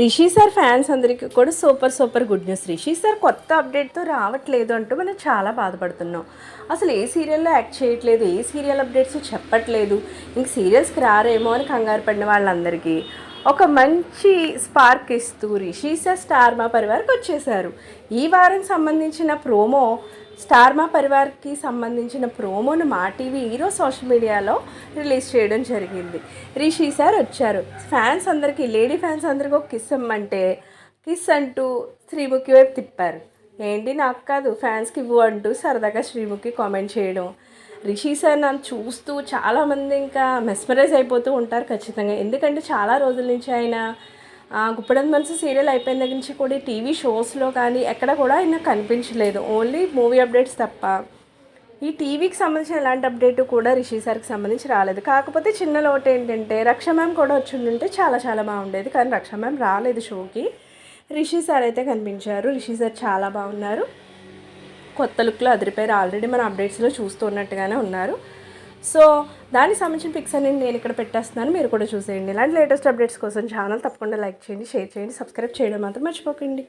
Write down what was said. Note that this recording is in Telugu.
రిషి సార్ ఫ్యాన్స్ అందరికీ కూడా super super good news. Rishi sir కొత్త అప్డేట్తో రావట్లేదు అంటూ మనం చాలా బాధపడుతున్నాం. అసలు ఏ సీరియల్లో యాక్ట్ చేయట్లేదు? ఏ సీరియల్ అప్డేట్స్ చెప్పట్లేదు? ఇంక సీరియల్స్కి రారేమో అని కంగారు పడిన వాళ్ళందరికీ. ఒక మంచి స్పార్క్ ఇస్తూ రిషి సార్ స్టార్ మా పరివార్కి వచ్చేసారు ఈ వారం సంబంధించిన ప్రోమో స్టార్ మా పరివార్కి సంబంధించిన ప్రోమోను మా టీవీ హీరో సోషల్ మీడియాలో రిలీజ్ చేయడం జరిగింది. రిషి సార్ వచ్చారు. ఫ్యాన్స్ అందరికీ లేడీ ఫ్యాన్స్ అందరికీ ఒక కిస్ ఇమ్మంటే కిస్ అంటూ శ్రీముఖి వైపు తిప్పారు. ఏంటి? నాకు కాదు ఫ్యాన్స్కి ఇవ్వు అంటూ సరదాగా శ్రీముఖి కామెంట్ చేయడం. రిషి సార్ నన్ను చూస్తూ చాలామంది ఇంకా మెస్మరైజ్ అయిపోతూ ఉంటారు ఖచ్చితంగా. ఎందుకంటే చాలా రోజుల నుంచి ఆయన ఆ, గుప్పడం మనసు సీరియల్ అయిపోయిన దగ్గర నుంచి కూడా టీవీ షోస్లో కానీ ఎక్కడ కూడా ఆయన కనిపించలేదు. ఓన్లీ మూవీ అప్డేట్స్ తప్ప. ఈ టీవీకి సంబంధించిన ఎలాంటి అప్డేట్ కూడా రిషి సార్కి సంబంధించి రాలేదు. కాకపోతే చిన్న లోటు ఏంటంటే రక్ష మ్యామ్ కూడా వచ్చి ఉంటే చాలా చాలా బాగుండేది. కానీ రక్ష మ్యామ్ రాలేదు షోకి రిషి సార్ అయితే కనిపించారు. రిషి సార్ చాలా బాగున్నారు. కొత్త లుక్లో అదిరిపోయారు. ఆల్రెడీ మన అప్డేట్స్లో చూస్తున్నట్టుగానే ఉన్నారు. సో దానికి సంబంధించిన పిక్స్ అనేది నేను ఇక్కడ పెట్టేస్తున్నాను. మీరు కూడా చూసేయండి. ఇలాంటి లేటెస్ట్ అప్డేట్స్ కోసం ఛానల్ తప్పకుండా లైక్ చేయండి షేర్ చేయండి సబ్స్క్రైబ్ చేయడం మాత్రం మర్చిపోకండి.